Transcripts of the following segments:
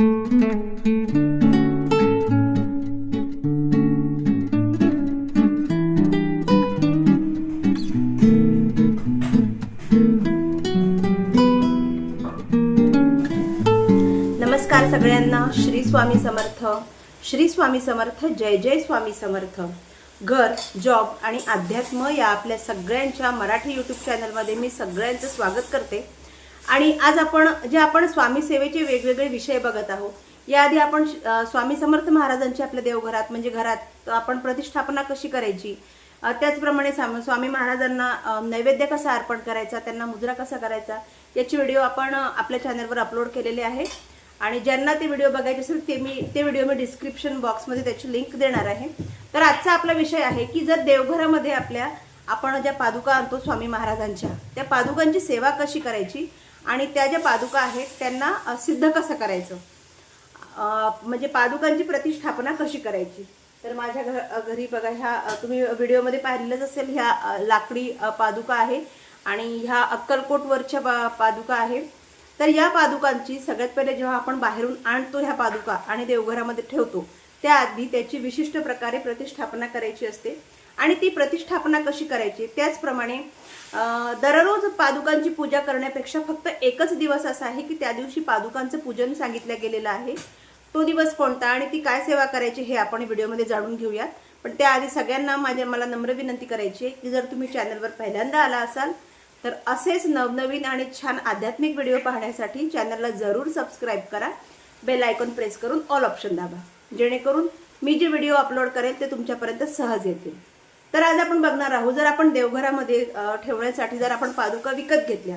नमस्कार सगळ्यांना. श्री स्वामी समर्थ. श्री स्वामी समर्थ जय जय स्वामी समर्थ. घर जॉब आणि अध्यात्म या आपल्या सगळ्यांच्या मराठी यूट्यूब चॅनलमध्ये मी सगळ्यांचं स्वागत करते. आणि आज आपण जे आपण स्वामी सेवेचे वेगवेगळे विषय बघत आहोत याआधी आपण स्वामी समर्थ महाराजांची आपल्या देवघरात म्हणजे घरात आपण प्रतिष्ठापना कशी करायची? त्याचप्रमाणे स्वामी महाराजांना नैवेद्य कसा अर्पण करायचा त्यांना मुजरा कसा करायचा याची व्हिडिओ आपण आपल्या चॅनलवर अपलोड केलेले आहे आणि ज्यांना ते व्हिडिओ बघायचे असेल ते मी ते व्हिडिओ मी डिस्क्रिप्शन बॉक्समध्ये त्याची लिंक देणार आहे. तर आजचा आपला विषय आहे की जर देवघरामध्ये आपल्या आपण ज्या पादुका आणतो स्वामी महाराजांच्या त्या पादुकांची सेवा कशी करायची? आणि त्या ज्या पादुका आहेत त्यांना सिद्ध कसं करायचं? म्हणजे पादुकांची प्रतिष्ठापना कशी करायची? तर माझ्या घर घरी बघा ह्या तुम्ही व्हिडिओमध्ये पाहिलेलंच असेल ह्या लाकडी पादुका आहे आणि ह्या अक्कलकोटवरच्या पा पादुका आहे तर या पादुकांची सगळ्यात पहिले जेव्हा आपण बाहेरून आणतो ह्या पादुका आणि देवघरामध्ये ठेवतो त्याआधी त्याची विशिष्ट प्रकारे प्रतिष्ठापना करायची असते. आणि ती प्रतिष्ठापना कशी करायची? त्याचप्रमाणे दररोज पादुकांची पूजा करण्यापेक्षा फक्त एकच दिवस असा आहे की त्या दिवशी पादुकांचं पूजन सांगितलं गेलेलं आहे. तो दिवस कोणता आणि ती काय सेवा करायची हे आपण व्हिडिओमध्ये जाणून घेऊयात. पण त्याआधी सगळ्यांना माझ्या मला नम्र विनंती करायची आहे की जर तुम्ही चॅनलवर पहिल्यांदा आला असाल तर असेच नवनवीन आणि छान आध्यात्मिक व्हिडिओ पाहण्यासाठी चॅनलला जरूर सबस्क्राईब करा. बेल आयकॉन प्रेस करून ऑल ऑप्शन दाबा. जेणेकरून मी जे व्हिडिओ अपलोड करेल ते तुमच्यापर्यंत सहज येतील. तर आज आपण बघणार आहोत जर आपण देवघरामध्ये ठेवण्यासाठी जर आपण पादुका विकत घेतल्या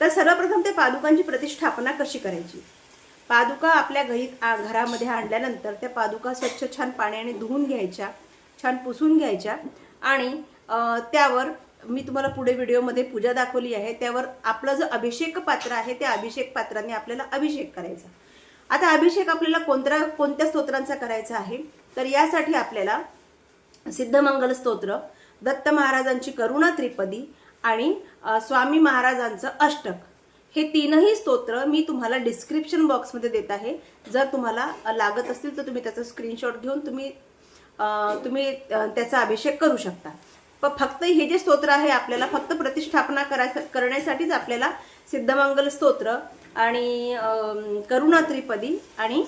तर सर्वप्रथम त्या पादुकांची प्रतिष्ठापना कशी करायची? पादुका आपल्या घरी आ, घरामध्ये आणल्यानंतर त्या पादुका स्वच्छ छान पाण्याने धुवून घ्यायच्या छान पुसून घ्यायच्या आणि त्यावर मी तुम्हाला पुढे व्हिडिओमध्ये पूजा दाखवली आहे त्यावर आपलं जो अभिषेक पात्र आहे त्या अभिषेक पात्राने आपल्याला अभिषेक करायचा. आता अभिषेक आपल्याला कोणत्या कोणत्या स्तोत्रांचा करायचा आहे? तर यासाठी आपल्याला सिद्धमंगल स्तोत्र दत्त महाराजांची करुणा त्रिपदी आणि स्वामी महाराजांचं अष्टक. हे तीनही स्तोत्र मी तुम्हाला डिस्क्रिप्शन बॉक्समध्ये देत आहे. जर तुम्हाला लागत असतील तर तुम्ही त्याचा स्क्रीनशॉट घेऊन तुम्ही तुम्ही त्याचा अभिषेक करू शकता. पण फक्त हे जे स्तोत्र आहे आपल्याला फक्त प्रतिष्ठापना करायसा करण्यासाठीच आपल्याला सिद्धमंगल स्तोत्र आणि करुणा त्रिपदी आणि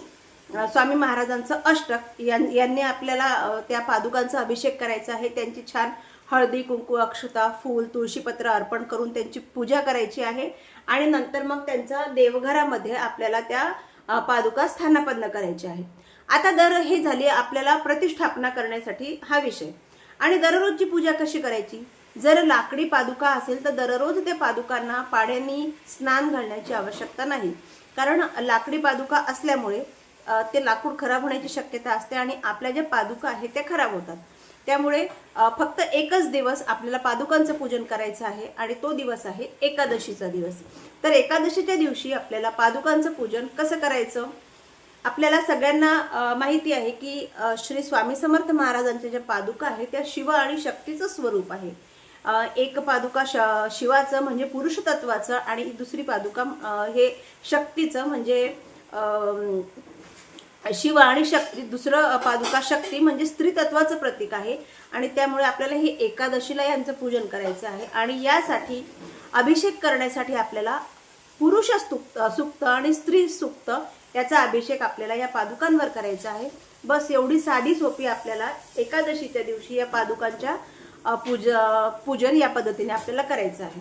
स्वामी महाराजांचं अष्टक यांनी आपल्याला त्या पादुकांचा अभिषेक करायचा आहे. त्यांची छान हळदी कुंकू अक्षता फूल तुळशीपत्र अर्पण करून त्यांची पूजा करायची आहे. आणि नंतर मग त्यांचा देवघरामध्ये आपल्याला त्या पादुका स्थानापन्न करायची आहे आता दर हे झाली आपल्याला प्रतिष्ठापना करण्यासाठी हा विषय. आणि दररोजची पूजा कशी करायची? जर लाकडी पादुका असेल तर दररोज त्या पादुकांना पाण्याने स्नान घालण्याची आवश्यकता नाही. कारण लाकडी पादुका असल्यामुळे ते लाकूड खराब होण्याची शक्यता असते आणि आपल्या ज्या पादुका आहेत त्या खराब होतात. त्यामुळे फक्त एकच दिवस आपल्याला पादुकांचं पूजन करायचं आहे आणि तो दिवस आहे एकादशीचा दिवस. तर एकादशीच्या दिवशी आपल्याला पादुकांचं पूजन कसं करायचं? आपल्याला सगळ्यांना माहिती आहे की श्री स्वामी समर्थ महाराजांच्या ज्या पादुका आहेत त्या शिव आणि शक्तीचं स्वरूप आहे. एक पादुका श शिवाचं म्हणजे पुरुष तत्वाचं आणि दुसरी पादुका हे शक्तीचं म्हणजे शिव आणि शक्ती दुसरं पादुका शक्ती म्हणजे स्त्री तत्वाचं प्रतीक आहे. आणि त्यामुळे आपल्याला हे एकादशीला यांचं पूजन करायचं आहे. आणि यासाठी अभिषेक करण्यासाठी आपल्याला पुरुष सुक्त सुक्त आणि स्त्री सुक्त याचा अभिषेक आपल्याला या पादुकांवर करायचा आहे. बस एवढी साधी सोपी आपल्याला एकादशीच्या दिवशी या पादुकांच्या पूज पूजन या पद्धतीने आपल्याला करायचं आहे.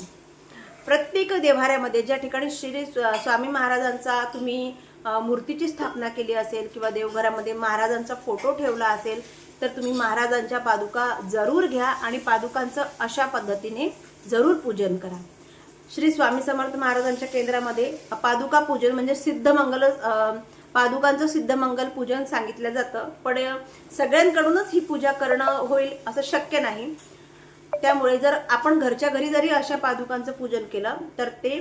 प्रत्येक देवाऱ्यामध्ये ज्या ठिकाणी श्री स्वामी महाराजांचा तुम्ही मूर्तीची स्थापना केली असेल किंवा देवघरामध्ये महाराजांचा फोटो ठेवला असेल तर तुम्ही महाराजांच्या पादुका जरूर घ्या आणि पादुकांचं अशा पद्धतीने जरूर पूजन करा. श्री स्वामी समर्थ महाराजांच्या केंद्रामध्ये पादुका पूजन म्हणजे सिद्धमंगल पादुकांचं सिद्धमंगल पूजन सांगितलं जातं. पण सगळ्यांकडूनच ही पूजा करणं होईल असं शक्य नाही. त्यामुळे जर आपण घरच्या घरी जरी अशा पादुकांचं पूजन केलं तर ते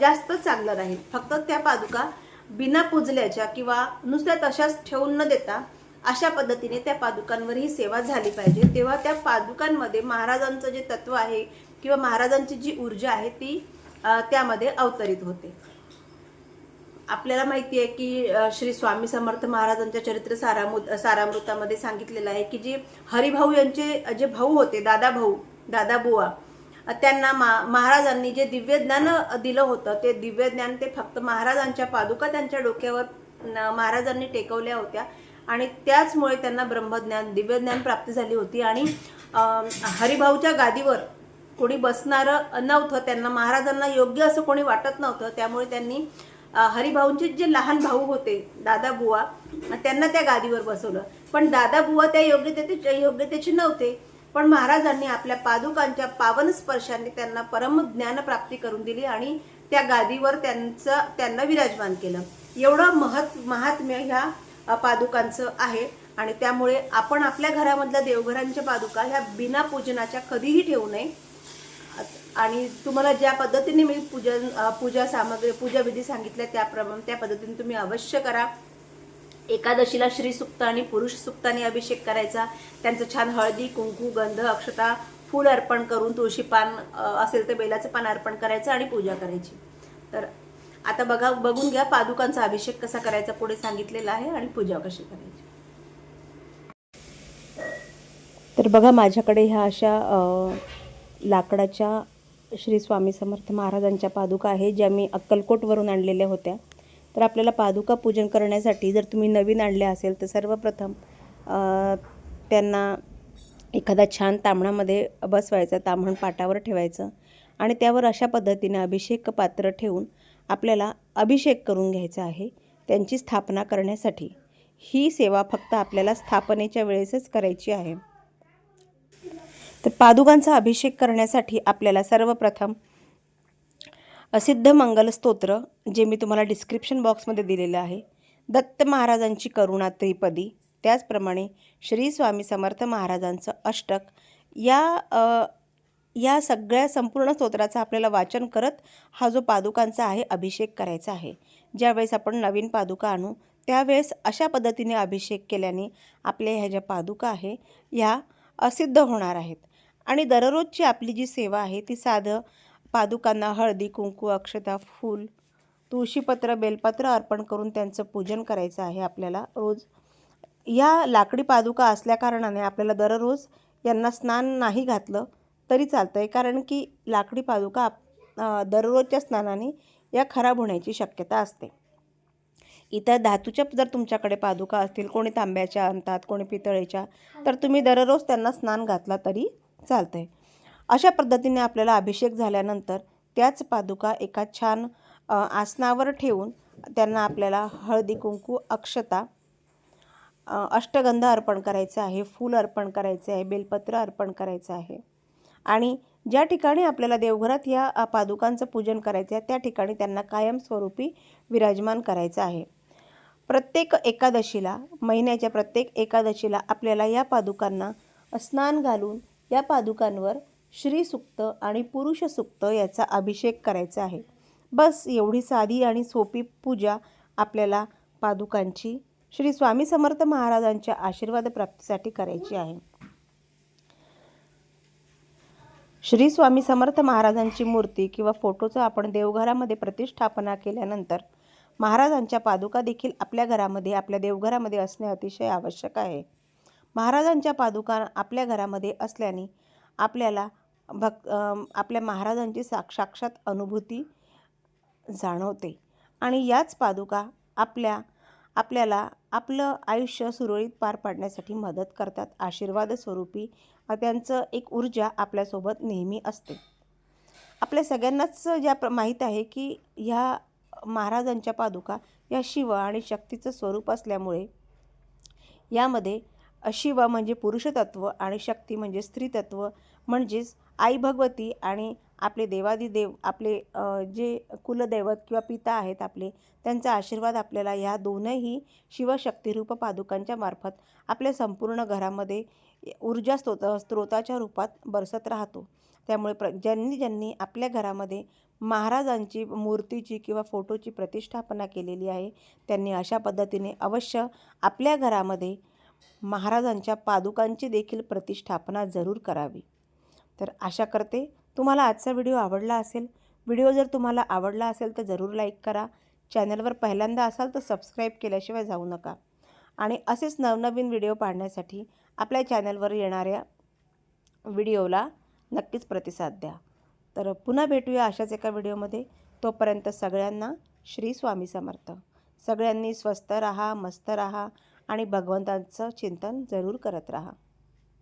जास्त चांगलं राहील. फक्त त्या पादुका बिना पुजल्याच्या किंवा नुसत्या तशाच ठेवून न देता अशा पद्धतीने त्या पादुकांवर ही सेवा झाली पाहिजे. तेव्हा त्या पादुकांमध्ये महाराजांचं जे तत्व आहे किंवा महाराजांची जी ऊर्जा आहे ती त्यामध्ये अवतरित होते. आपल्याला माहिती आहे की श्री स्वामी समर्थ महाराजांच्या चरित्र सारामृत सारामृतामध्ये सांगितलेलं आहे की जे हरिभाऊ यांचे जे भाऊ होते दादा भाऊ दादा बुवा त्यांना मा महाराजांनी जे दिव्य ज्ञान दिलं होतं ते दिव्य ज्ञान ते फक्त महाराजांच्या पादुका त्यांच्या डोक्यावर न- महाराजांनी टेकवल्या होत्या. आणि त्याचमुळे त्यांना ब्रह्मज्ञान दिव्यज्ञान प्राप्त झाली होती. आणि हरिभाऊच्या गादीवर कोणी बसणारं नव्हतं त्यांना महाराजांना योग्य असं कोणी वाटत नव्हतं. त्यामुळे त्यांनी हरिभाऊंचे जे लहान भाऊ होते दादा बुवा त्यांना त्या गादीवर बसवलं. पण दादा बुवा त्या योग्यतेचे योग्यतेचे नव्हते. पण महाराजांनी आपल्या पादुकांच्या पावन स्पर्शाने त्यांना परम ज्ञान प्राप्ती करून दिली आणि त्या गादीवर त्यांचं त्यांना विराजमान केलं. एवढं महत् महात्म्य ह्या पादुकांचं आहे. आणि त्यामुळे आपण आपल्या घरामधल्या देवघरांच्या पादुका ह्या बिना पूजनाच्या कधीही ठेवू नये. आणि तुम्हाला ज्या पद्धतीने मी पूजन पूजा सामग्री पूजा विधी सांगितल्या त्याप्रमाणे त्या पद्धतीने तुम्ही अवश्य करा. एकादशीला श्री सुक्त आणि पुरुष सुक्ताने अभिषेक करायचा. त्यांचं छान हळदी कुंकू गंध अक्षता फूल अर्पण करून तुळशी पान असेल तर बेलाचं पान अर्पण करायचं आणि पूजा करायची. तर आता बघा बघून घ्या पादुकांचा अभिषेक कसा करायचा पुढे सांगितलेला आहे आणि पूजा कशी करायची. तर बघा माझ्याकडे ह्या अशा लाकडाच्या श्री स्वामी समर्थ महाराजांच्या पादुका आहे ज्या मी अक्कलकोटवरून आणलेल्या होत्या. तर आपल्याला पादुका पूजन करण्यासाठी जर तुम्ही नवीन आणले असेल तर सर्वप्रथम त्यांना एखादा छान तांबणामध्ये बसवायचा तांबण पाटावर ठेवायचं आणि त्यावर अशा पद्धतीने अभिषेक पात्र ठेवून आपल्याला अभिषेक करून घ्यायचा आहे त्यांची स्थापना करण्यासाठी. ही सेवा फक्त आपल्याला स्थापनेच्या वेळेसच करायची आहे. तर पादुकांचा अभिषेक करण्यासाठी आपल्याला सर्वप्रथम असिद्ध मंगल स्तोत्र जे मी तुम्हाला डिस्क्रिप्शन बॉक्समध्ये दिलेलं आहे दत्त महाराजांची करुणा त्रिपदी त्याचप्रमाणे श्री स्वामी समर्थ महाराजांचं अष्टक या या सगळ्या संपूर्ण स्तोत्राचं आपल्याला वाचन करत हा जो पादुकांचा आहे अभिषेक करायचा आहे. ज्यावेळेस आपण नवीन पादुका आणू त्यावेळेस अशा पद्धतीने अभिषेक केल्याने आपल्या ह्या ज्या पादुका आहे ह्या असिद्ध होणार आहेत. आणि दररोजची आपली जी सेवा आहे ती साधं पादुकांना हळदी कुंकू अक्षता फूल तुळशीपत्र बेलपत्र अर्पण करून त्यांचं पूजन करायचं आहे आपल्याला रोज. या लाकडी पादुका असल्याकारणाने आपल्याला दररोज यांना स्नान नाही घातलं तरी चालतं आहे कारण की लाकडी पादुका आप- दररोजच्या स्नानाने या खराब होण्याची शक्यता असते. इतर धातूच्या जर तुमच्याकडे पादुका असतील कोणी तांब्याच्या आणतात कोणी पितळेच्या तर तुम्ही दररोज त्यांना स्नान घातला तरी चालतं आहे अशा पद्धतीने आपल्याला अभिषेक झाल्यानंतर त्याच पादुका एका छान आसनावर ठेवून त्यांना आपल्याला हळदी कुंकू अक्षता अष्टगंध अर्पण करायचं आहे फूल अर्पण करायचं आहे बेलपत्र अर्पण करायचं आहे. आणि ज्या ठिकाणी आपल्याला देवघरात या पादुकांचं पूजन करायचं आहे त्या ठिकाणी त्यांना कायमस्वरूपी विराजमान करायचं आहे. प्रत्येक एकादशीला महिन्याच्या प्रत्येक एकादशीला आपल्याला या पादुकांना स्नान घालून या पादुकांवर श्रीसुक्त आणि पुरुषसुक्त याचा अभिषेक करायचा आहे. बस एवढी साधी आणि सोपी पूजा आपल्याला पादुकांची श्री स्वामी समर्थ महाराजांच्या आशीर्वाद प्राप्तीसाठी करायची आहे. श्री स्वामी समर्थ महाराजांची मूर्ती किंवा फोटोचं आपण देवघरामध्ये प्रतिष्ठापना केल्यानंतर महाराजांच्या पादुका देखील आपल्या घरामध्ये आपल्या देवघरामध्ये असणे अतिशय आवश्यक आहे. महाराजांच्या पादुका आपल्या घरामध्ये असल्याने आपल्याला भक् आपल्या महाराजांची साक्ष साक्षात अनुभूती जाणवते. आणि याच पादुका आपल्या आपल्याला आपलं आयुष्य सुरळीत पार पाडण्यासाठी मदत करतात. आशीर्वाद स्वरूपी त्यांचं एक ऊर्जा आपल्यासोबत नेहमी असते. आपल्या सगळ्यांनाच ज्या प्र माहीत आहे की ह्या महाराजांच्या पादुका या शिव आणि शक्तीचं स्वरूप असल्यामुळे यामध्ये शिव म्हणजे पुरुषतत्व आणि शक्ती म्हणजे स्त्रीतत्व म्हणजेच आई भगवती आणि आपले देवादिदेव आपले जे कुलदैवत किंवा पिता आहेत आपले त्यांचा आशीर्वाद आपल्याला ह्या दोनही शिवशक्तिरूप पादुकांच्या मार्फत आपल्या संपूर्ण घरामध्ये ऊर्जा स्त्रोत स्त्रोताच्या रूपात बरसत राहतो. त्यामुळे प्र ज्यांनी ज्यांनी आपल्या घरामध्ये महाराजांची मूर्तीची किंवा फोटोची प्रतिष्ठापना केलेली आहे त्यांनी अशा पद्धतीने अवश्य आपल्या घरामध्ये महाराजांच्या पादुकांची देखील प्रतिष्ठापना जरूर करावी. तर आशा करते तुम्हाला आजचा व्हिडिओ आवडला असेल. व्हिडिओ जर तुम्हाला आवडला असेल तर जरूर लाईक करा. चॅनलवर पहिल्यांदा असाल तर सबस्क्राईब केल्याशिवाय जाऊ नका. आणि असेच नवनवीन व्हिडिओ पाहण्यासाठी आपल्या चॅनलवर येणाऱ्या व्हिडिओला नक्कीच प्रतिसाद द्या. तर पुन्हा भेटूया अशाच एका व्हिडिओमध्ये. तोपर्यंत सगळ्यांना श्री स्वामी समर्थ. सगळ्यांनी स्वस्त राहा मस्त राहा आणि भगवंतांचं चिंतन जरूर करत राहा.